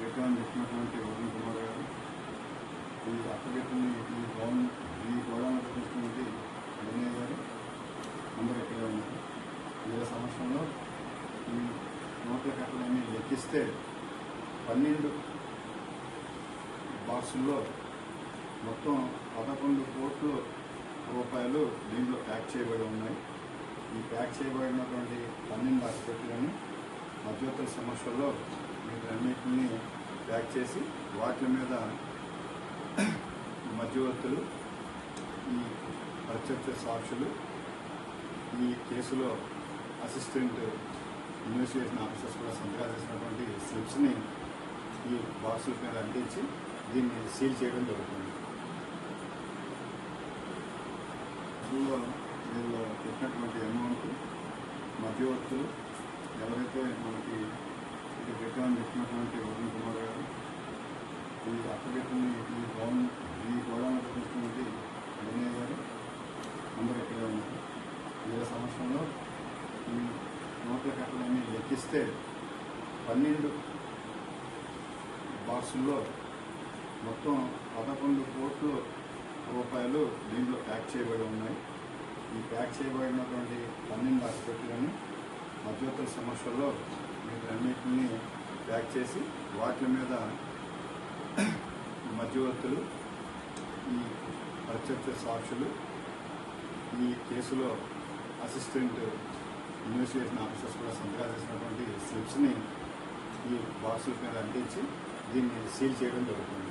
పెట్టామని చెప్పినటువంటి వరుణ్ కుమార్ గారు ఈ అప్పగెట్టిన ఈ గౌన్ ఈ గోడౌన్ చూసినటువంటి వినయ్ గారు అందరూ ఇక్కడే ఉన్నారు. వీళ్ళ సంవత్సరంలో ఈ నోట్ల కట్టడాన్ని లెక్కిస్తే పన్నెండు బాక్సుల్లో మొత్తం పదకొండు కోట్లు రూపాయలు దీంట్లో ప్యాక్ చేయబడి ఉన్నాయి. ఈ ప్యాక్ చేయబడినటువంటి పన్నెండు ఆసుపత్రులను మధ్యవర్తుల సమస్యల్లో వీటన్నిటిని ప్యాక్ చేసి వాటి మీద మధ్యవర్తులు ఈ ప్రత్యక్ష సాక్షులు ఈ కేసులో అసిస్టెంట్ ఇన్వెస్టిగేషన్ ఆఫీసర్స్ కూడా సంతకాలు చేసినటువంటి స్లిప్స్ని ఈ బాక్సుల మీద అంటించి దీన్ని సీల్ చేయడం జరుగుతుంది. దీనిలో పెట్టినటువంటి అమౌంట్ మధ్యవర్తులు అయితే మనకి ఇది పెట్టామని చెప్పినటువంటి వరుణ్ కుమార్ గారు. ఈ అప్పగెట్టిన ఈ గౌన్ ఈ గోడానికి చూసినటువంటి వినయ్ గారు. అందరూ ఇక్కడే ఉన్నారు. వీళ్ళ సంవత్సరంలో ఈ నోట్ల కట్టలన్నీ లెక్కిస్తే పన్నెండు బాక్సుల్లో మొత్తం పదకొండు కోట్లు రూపాయలు దీంట్లో ప్యాక్ చేయబడి ఉన్నాయి. ఈ ప్యాక్ చేయబడినటువంటి పన్నెండు ఆసుపత్రులను మధ్యవర్తుల సమస్యల్లో వీటన్నిటిని ప్యాక్ చేసి వాటి మీద మధ్యవర్తులు ఈ ప్రత్యక్ష సాక్షులు ఈ కేసులో అసిస్టెంట్ ఇన్వెస్టిగేషన్ ఆఫీసర్స్ కూడా సంతకాలు చేసినటువంటి స్లిప్స్ని ఈ బాక్సుల మీద అంటించి దీన్ని సీల్ చేయడం జరుగుతుంది.